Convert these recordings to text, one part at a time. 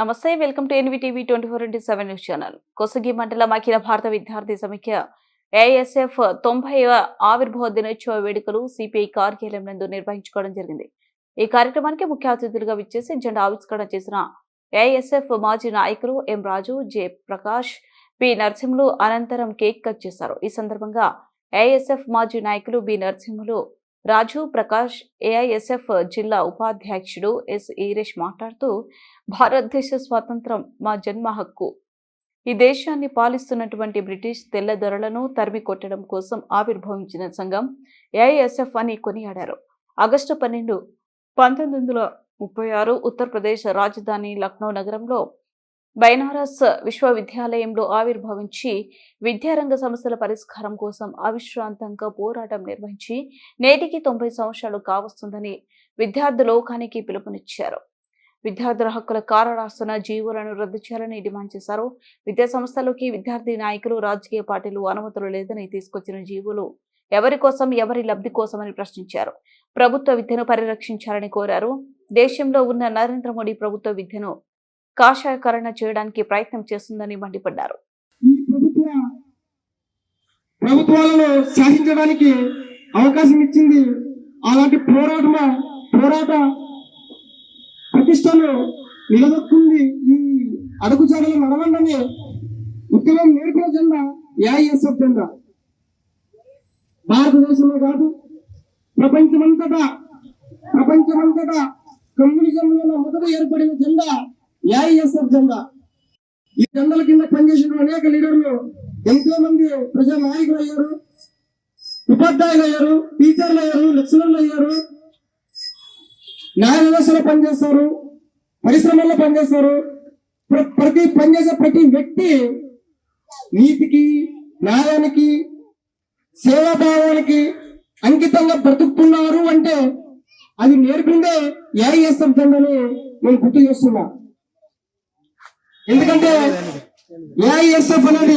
నమస్తే welcome to NVTV twenty four into seven news channel. Kosagi మండలం అఖిల భారత విద్యార్థి సమైక్య ఏఎస్ఎఫ్ తొంభై ఆవిర్భావ దినోత్సవ వేడుకలు సిపిఐ కార్యాలయం నందు నిర్వహించుకోవడం జరిగింది. ఈ కార్యక్రమానికి ముఖ్య అతిథులుగా విచ్చేసి జెండా ఆవిష్కరణ చేసిన ఏఎస్ఎఫ్ మాజీ నాయకులు M Raju J Prakash P Narasimhulu అనంతరం కేక్ కట్ చేశారు. ఈ సందర్భంగా ఏఎస్ఎఫ్ మాజీ నాయకులు బి నరసింహులు రాజు ప్రకాష్ ఏఐఎస్ఎఫ్ జిల్లా ఉపాధ్యక్షుడు ఎస్. ఈరేష్ మాట్లాడుతూ భారతదేశ స్వాతంత్రం మా జన్మ హక్కు. ఈ దేశాన్ని పాలిస్తున్నటువంటి బ్రిటిష్ తెల్ల దొరలను తరిమి కొట్టడం కోసం ఆవిర్భవించిన సంఘం ఏఐఎస్ఎఫ్ అని కొనియాడారు. ఆగస్టు పన్నెండు పంతొమ్మిది వందల ముప్పై ఆరు ఉత్తరప్రదేశ్ రాజధాని లక్నో నగరంలో బైనారస్ విశ్వవిద్యాలయంలో ఆవిర్భవించి విద్యారంగ సమస్యల పరిష్కారం కోసం అవిశ్రాంతంగా పోరాటం నిర్వహించి నేటికి తొంభై సంవత్సరాలు కావస్తుందని విద్యార్థి లోకానికి పిలుపునిచ్చారు. విద్యార్థుల హక్కుల కారరాస్తున్న జీవులను రద్దు చేయాలని డిమాండ్ చేశారు. విద్యా సంస్థలోకి విద్యార్థి నాయకులు రాజకీయ పార్టీలు అనుమతులు లేదని తీసుకొచ్చిన జీవులు ఎవరి కోసం ఎవరి లబ్ధి కోసమని ప్రశ్నించారు. ప్రభుత్వ విద్యను పరిరక్షించాలని కోరారు. దేశంలో ఉన్న నరేంద్ర మోడీ ప్రభుత్వ విద్యను కాషాయకరణ చేయడానికి ప్రయత్నం చేస్తుందని మండిపడ్డారు. ఈ ప్రభుత్వ ప్రభుత్వాలను శాసించడానికి అవకాశం ఇచ్చింది అలాంటి పోరాటమ పోరాట ప్రతిష్టను నిలదొక్కుంది ఈ అడుగుజాడలు నడవండని ఉద్యమం నేర్పిన జెండా ఏఐఎస్ఎఫ్ జెండా. భారతదేశంలో కాదు ప్రపంచమంతటా ప్రపంచమంతటా కమ్యూనిజంలో మొదట ఏర్పడిన జెండా ఏఐఎస్ఎఫ్ జెండా. ఈ జెండల కింద పనిచేసిన అనేక లీడర్లు ఎంతో మంది ప్రజా నాయకులు అయ్యారు. ఉపాధ్యాయులు అయ్యారు టీచర్లు అయ్యారు లెక్చరర్లు అయ్యారు. న్యాయ వ్యవస్థలో పనిచేస్తారు పరిశ్రమల్లో పనిచేస్తారు. ప్రతి పనిచేసే ప్రతి వ్యక్తి నీతికి న్యాయానికి సేవాభావానికి అంకితంగా బ్రతుకుతున్నారు అంటే అది నేర్పిందే ఏఐఎస్ఎఫ్ జెండాని నేను గుర్తు చేస్తున్నా. ఎందుకంటే ఏఐఎస్ఎఫ్ అనేది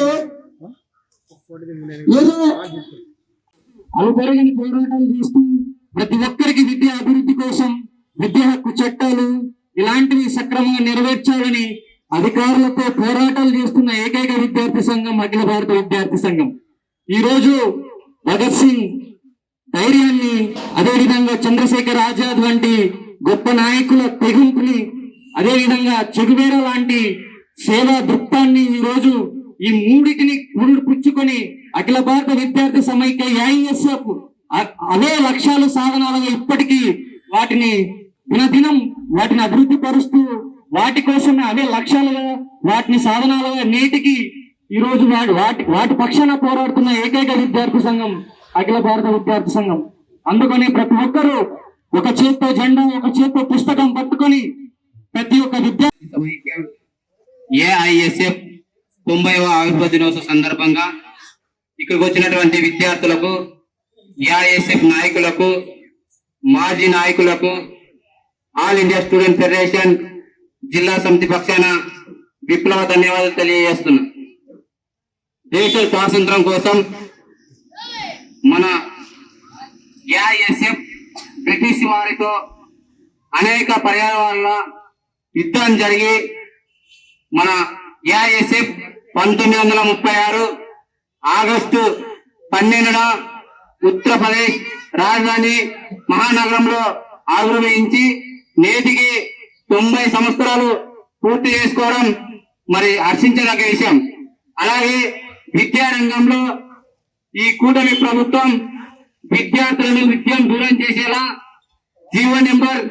ఏదో అలుపెరగని పోరాటాలు చేస్తూ ప్రతి ఒక్కరికి విద్య అభివృద్ధి కోసం విద్యా హక్కు చట్టాలు ఇలాంటివి సక్రమంగా నెరవేర్చాలని అధికారులతో పోరాటాలు చేస్తున్న ఏకైక విద్యార్థి సంఘం అఖిల భారత విద్యార్థి సంఘం. ఈ రోజు భగత్ సింగ్ ధైర్యాన్ని అదేవిధంగా చంద్రశేఖర్ ఆజాద్ వంటి గొప్ప నాయకుల తెగింపుని అదేవిధంగా చెగువేర లాంటి సేవా దృక్పాన్ని ఈ రోజు ఈ మూడిటిని పురుడు పుచ్చుకొని అఖిల భారత విద్యార్థి సమైక్య ఏఐఎస్ఎఫ్ అవే లక్ష్యాలు సాధనాలుగా ఇప్పటికీ వాటిని దినదినం వాటిని అభివృద్ధి పరుస్తూ వాటి కోసమే అవే లక్ష్యాలుగా వాటిని సాధనాలుగా నేటికి ఈ రోజు వాటి వాటి వాటి పక్షాన పోరాడుతున్న ఏకైక విద్యార్థి సంఘం అఖిల భారత విద్యార్థి సంఘం. అందుకని ప్రతి ఒక్కరూ ఒక చేత్తో జెండా ఒక చేత్తో పుస్తకం పట్టుకొని ప్రతి ఒక్క విద్యార్థి ఏఐఎస్ఎఫ్ తొంభైవ ఆవిర్భావ దినోత్సవ సందర్భంగా ఇక్కడికి వచ్చినటువంటి విద్యార్థులకు ఏఐఎస్ఎఫ్ నాయకులకు మాజీ నాయకులకు ఆల్ ఇండియా స్టూడెంట్ ఫెడరేషన్ జిల్లా సమితి పక్షాన విప్లవ ధన్యవాదాలు తెలియజేస్తున్నా. దేశ స్వాతంత్రం కోసం మన ఏఐఎస్ఎఫ్ బ్రిటిష్ వారితో అనేక పర్యావరణ యుద్ధం జరిగి మన ఏఐఎస్ఎఫ్ పంతొమ్మిది వందల ముప్పై ఆరు ఆగస్టు పన్నెండున ఉత్తరప్రదేశ్ రాజధాని మహానగరంలో ఆవిర్భవించి నేటికి తొంభై సంవత్సరాలు పూర్తి చేసుకోవడం మరి హర్షించదగ్గ విషయం. అలాగే విద్యారంగంలో ఈ కూటమి ప్రభుత్వం విద్యార్థులను విద్యను దూరం చేసేలా జీవో నెంబర్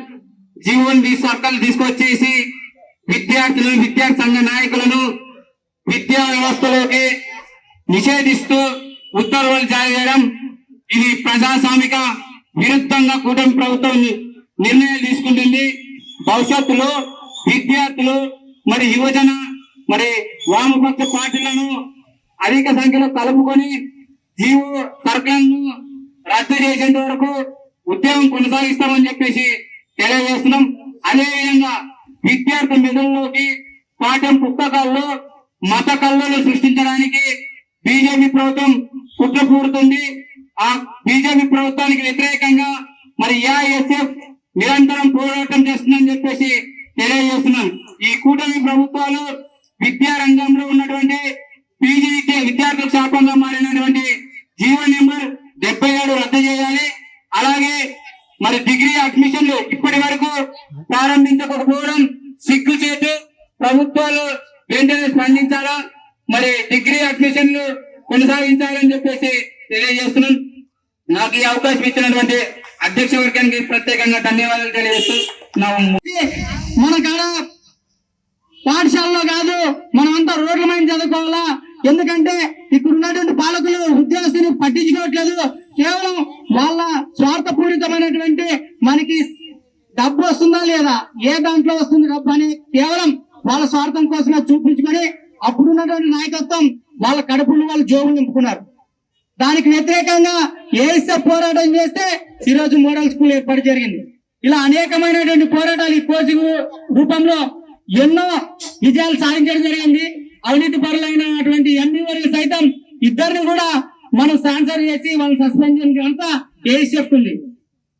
జీవోన్ సర్కల్ తీసుకొచ్చేసి విద్యార్థులు విద్యా సంఘ నాయకులను విద్యా వ్యవస్థలోకి నిషేధిస్తూ ఉత్తర్వులు జారీ చేయడం ఇది ప్రజాస్వామిక విరుద్ధంగా కూటమి ప్రభుత్వం నిర్ణయాలు తీసుకుంటుంది. భవిష్యత్తులో విద్యార్థులు మరి యువజన మరి వామపక్ష పార్టీలను అధిక సంఖ్యలో కలుపుకొని జీవో సర్కల్ను రద్దు చేసేంత వరకు ఉద్యమం కొనసాగిస్తామని చెప్పేసి తెలియజేస్తున్నాం. అదే విధంగా విద్యార్థి మెదడులోకి పాఠ్యం పుస్తకాల్లో మత కళ్ళను సృష్టించడానికి బీజేపీ ప్రభుత్వం కుట్రపూరుతుంది ఆ బీజేపీ ప్రభుత్వానికి వ్యతిరేకంగా మరి ఏఐఎస్ఎఫ్ నిరంతరం పోరాటం చేస్తుందని చెప్పేసి తెలియజేస్తున్నాం ఈ కూటమి ప్రభుత్వాలు విద్యా రంగంలో ఉన్నటువంటి పీజీ విద్య విద్యార్థుల శాపంగా మారినటువంటి జీవో నెంబర్ డెబ్బై ఏడు రద్దు చేయాలి. అలాగే మరి డిగ్రీ అడ్మిషన్లు ఇప్పటి వరకు ప్రారంభించకపోవడం ప్రభుత్వాలు వెంటనే స్పందించాలా? మరి డిగ్రీ అడ్మిషన్లు కొనసాగించాలని చెప్పేసి తెలియజేస్తున్నాను నాకు ఈ అవకాశం ఇచ్చినటువంటి అధ్యక్ష వర్గానికి ప్రత్యేకంగా ధన్యవాదాలు తెలియజేస్తూ మన కాడ పాఠశాలలో కాదు మనమంతా రోడ్ల మీద చదువుకోవాలా? ఎందుకంటే ఇక్కడ ఉన్నటువంటి పాలకులు ఉద్యోగస్తులు పట్టించుకోవట్లేదు. కేవలం వాళ్ళ స్వార్థపూరితమైనటువంటి మనకి డబ్బు వస్తుందా లేదా? ఏ దాంట్లో వస్తుంది డబ్బు అని కేవలం వాళ్ళ స్వార్థం కోసమే చూపించుకొని అప్పుడున్నటువంటి నాయకత్వం వాళ్ళ కడుపులు వాళ్ళు జోబులు నింపుకున్నారు. దానికి వ్యతిరేకంగా ఏసీ పోరాటం చేస్తే ఈ రోజు మోడల్ స్కూల్ ఏర్పాటు జరిగింది. ఇలా అనేకమైనటువంటి పోరాటాలు ఈ కోచింగ్ రూపంలో ఎన్నో విజయాలు సాధించడం జరిగింది. అవినీతి పరులైనటువంటి ఎంపీ సైతం ఇద్దరిని కూడా మనం స్పాన్సర్ చేసి వాళ్ళ సస్పెన్షన్ అంతా ఏసీ ఉంది.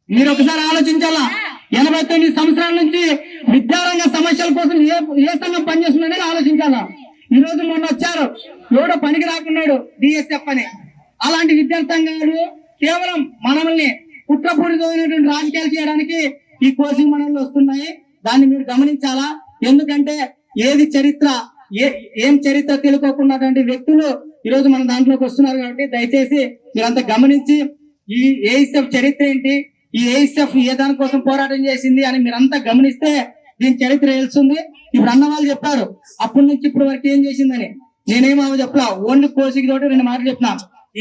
మీరు ఒకసారి ఆలోచించాలా? ఎనభై తొమ్మిది సంవత్సరాల నుంచి విద్యారంగ సమస్యల కోసం ఏ ఏ సంఘం పనిచేస్తుందనేది ఆలోచించాలా? ఈ రోజు మొన్న వచ్చారు. ఎవడో పనికి రాకున్నాడు డిఎస్ఎఫ్ అని. అలాంటి విద్యార్థి కేవలం మనల్ని కుట్రపూరితమైనటువంటి రాజకీయాలు చేయడానికి ఈ కోచింగ్ మనల్ని వస్తున్నాయి. దాన్ని మీరు గమనించాలా? ఎందుకంటే ఏది చరిత్ర ఏ ఏం చరిత్ర తెలుకోకున్నటువంటి వ్యక్తులు ఈ రోజు మన దాంట్లోకి వస్తున్నారు కాబట్టి దయచేసి మీరంతా గమనించి ఈ ఏఎస్ఎఫ్ చరిత్ర ఏంటి? ఈ ఏఎస్ఎఫ్ ఏ దానికోసం పోరాటం చేసింది అని మీరంతా గమనిస్తే దీని చరిత్ర తెలుస్తుంది. ఇప్పుడు అన్న వాళ్ళు చెప్పారు అప్పటి నుంచి ఇప్పుడు వరకు ఏం చేసిందని. నేనేమో చెప్పలా ఓన్లీ కోసికి తోటి రెండు మాటలు చెప్పినా.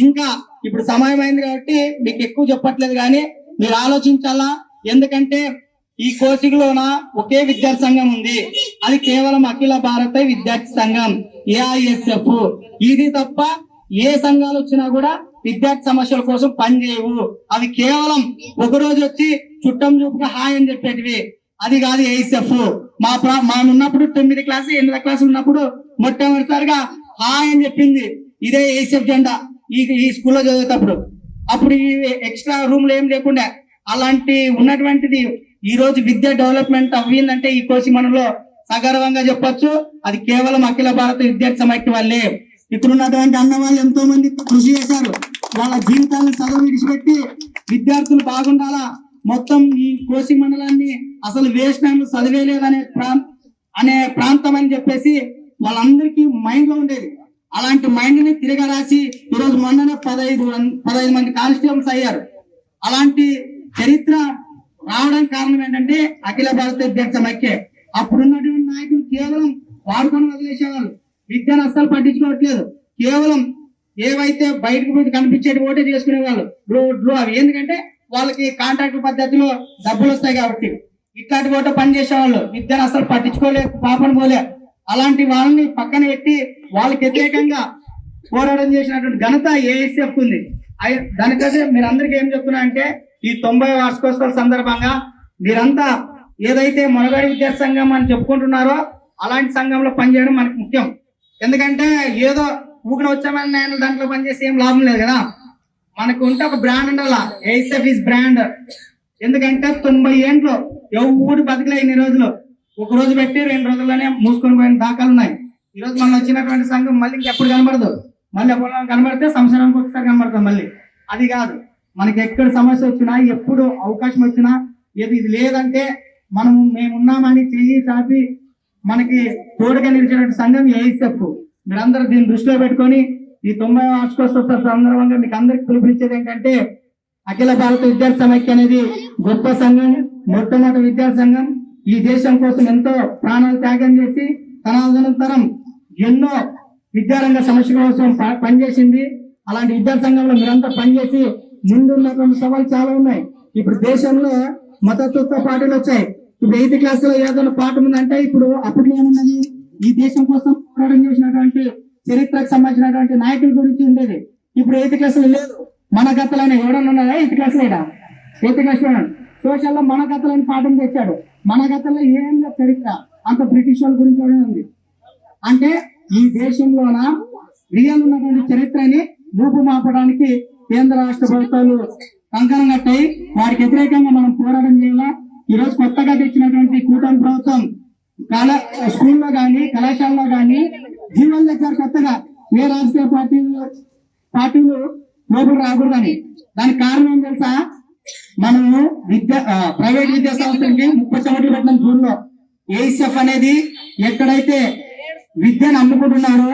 ఇంకా ఇప్పుడు సమయం అయింది కాబట్టి మీకు ఎక్కువ చెప్పట్లేదు కానీ మీరు ఆలోచించాలా? ఎందుకంటే ఈ కోచింగ్ ఒకే విద్యార్థి సంఘం ఉంది. అది కేవలం అఖిల భారత విద్యార్థి సంఘం ఏఐఎస్ఎఫ్. ఇది తప్ప ఏ సంఘాలు వచ్చినా కూడా విద్యార్థి సమస్యల కోసం పనిచేయవు అవి కేవలం ఒక రోజు వచ్చి చుట్టం చూపుగా హాయ్ అని చెప్పేటివి. అది కాదు ఏఎస్ఎఫ్ మా ప్రా మా ఉన్నప్పుడు తొమ్మిది క్లాసు ఎనిమిది క్లాస్ ఉన్నప్పుడు మొట్టమొదటిసారిగా హాయ్ అని చెప్పింది. ఇదే ఏఎస్ఎఫ్ జెండా ఈ ఈ స్కూల్లో చదివేటప్పుడు అప్పుడు ఈ ఎక్స్ట్రా రూమ్లు ఏం లేకుండా. అలాంటి ఉన్నటువంటిది ఈ రోజు విద్య డెవలప్మెంట్ అవ్విందంటే ఈ కోచింగ్ మనలో సగర్వంగా చెప్పొచ్చు. అది కేవలం అఖిల భారత విద్యార్థి సమైక్య వల్లే. ఇక్కడ ఉన్నటువంటి అన్న వాళ్ళు ఎంతో మంది కృషి చేశారు. వాళ్ళ జీవితాలను చదువు విడిచిపెట్టి విద్యార్థులు బాగుండాలా? మొత్తం ఈ కోసి మండలాన్ని అసలు వేసినాము చదివేలేదనే ప్రాం అనే ప్రాంతం అని చెప్పేసి వాళ్ళందరికీ మైండ్లో ఉండేది. అలాంటి మైండ్ని తిరగరాసి ఈరోజు మొన్ననే పదహైదు పదహైదు మంది కానిస్టేబుల్స్ అయ్యారు. అలాంటి చరిత్ర రావడానికి కారణం ఏంటంటే అఖిల భారత అధ్యక్ష సమైక్య అప్పుడున్నటువంటి నాయకులు కేవలం వాడుకొని వదిలేసేవాళ్ళు. విద్యను అస్సలు పట్టించుకోవట్లేదు. కేవలం ఏవైతే బయటకు పోయి కనిపించేటి ఓటే చేసుకునే వాళ్ళు రోడ్లు అవి. ఎందుకంటే వాళ్ళకి కాంట్రాక్ట్ పద్ధతిలో డబ్బులు వస్తాయి కాబట్టి. ఇట్లాంటి ఓటో పని చేసేవాళ్ళు విద్యను అసలు పట్టించుకోలే పాపను పోలే. అలాంటి వాళ్ళని పక్కన పెట్టి వాళ్ళకి వ్యతిరేకంగా పోరాటం చేసినటువంటి ఘనత ఏఎస్ఎఫ్ ఉంది. అయి- దానికోసం మీరు అందరికీ ఏం చెప్తున్నా అంటే ఈ తొంభై వార్షికోత్సవాల సందర్భంగా మీరంతా ఏదైతే మొనగాడి విద్యా సంఘం అని చెప్పుకుంటున్నారో అలాంటి సంఘంలో పనిచేయడం మనకు ముఖ్యం. ఎందుకంటే ఏదో ఊకన వచ్చామని నేను దాంట్లో పనిచేసి ఏం లాభం లేదు కదా. మనకు ఉంటే ఒక బ్రాండ్ ఉండాలా? ఏఎస్ఎఫ్ ఇస్ బ్రాండ్ ఎందుకంటే తొంభై ఏండ్లు ఎవరు బతకలే ఇన్ని రోజులు. ఒక రోజు పెట్టి రెండు రోజుల్లోనే మూసుకొని పోయిన దాఖలు ఉన్నాయి. ఈ రోజు మనం వచ్చినటువంటి సంఘం మళ్ళీ ఇంకెప్పుడు కనబడదు. మళ్ళీ ఎప్పుడు కనబడితే సంవత్సరానికి ఒకసారి కనబడతాం మళ్ళీ. అది కాదు. మనకి ఎక్కడ సమస్య వచ్చినా ఎప్పుడు అవకాశం వచ్చినా ఏది ఇది లేదంటే మనం మేము ఉన్నామని చెయ్యి చాపి మనకి తోడుగా నిలిచినటువంటి సంఘం ఏఎస్ఎఫ్. మీరందరూ దీన్ని దృష్టిలో పెట్టుకొని ఈ తొంభై వార్షికోత్సవ సందర్భంగా మీకు అందరికి పిలుపునిచ్చేది ఏంటంటే అఖిల భారత విద్యార్థి సమైక్య అనేది గొప్ప సంఘం మొట్టమొదటి విద్యార్థి సంఘం. ఈ దేశం కోసం ఎంతో ప్రాణాలు త్యాగం చేసి తన అనంతరం ఎన్నో విద్యారంగ సమస్యల కోసం పనిచేసింది. అలాంటి విద్యార్థి సంఘంలో మీరంతా పనిచేసి ముందున్నటువంటి సవాళ్ళు చాలా ఉన్నాయి. ఇప్పుడు దేశంలో మతత్వ పార్టీలు వచ్చాయి. ఇప్పుడు ఎయిత్ క్లాస్లో ఏదైనా పాఠం ఉందంటే ఇప్పుడు అప్పట్లో ఏమున్నది ఈ దేశం కోసం పోరాటం చేసినటువంటి చరిత్రకు సంబంధించినటువంటి నాయకుల గురించి ఉండేది. ఇప్పుడు ఎయిత్ క్లాస్లో లేదు. మన గతలని ఎవడన్నా ఉన్నారా ఎయిత్ క్లాస్ లేడా ఎయిత్ క్లాస్లో సోషల్లో మన గతలని పాఠం తెచ్చాడు. మన గతంలో ఏం లేదు చరిత్ర. అంత బ్రిటిష్ వాళ్ళ గురించి కూడా ఉంది. అంటే ఈ దేశంలోన రియల్ ఉన్నటువంటి చరిత్రని రూపుమాపడానికి కేంద్ర రాష్ట్ర ప్రభుత్వాలు కంకణం కట్టాయి. వారికి వ్యతిరేకంగా మనం పోరాటం చేయాలా? ఈ రోజు కొత్తగా తెచ్చినటువంటి కూటమి ప్రభుత్వం కళా స్కూల్లో కానీ కళాశాలలో కానీ జీవన్ లెక్చర్ కొత్తగా ఏ రాజకీయ పార్టీలు పార్టీలు లోపల రాకూడదని. దానికి కారణం ఏం తెలుసా? మనము విద్య ప్రైవేట్ విద్యా సంస్థలకి ముప్పై సంవత్సరాలు పెట్టిన జూన్లో ఏఎస్ఎఫ్ అనేది ఎక్కడైతే విద్యను అమ్ముకుంటున్నారో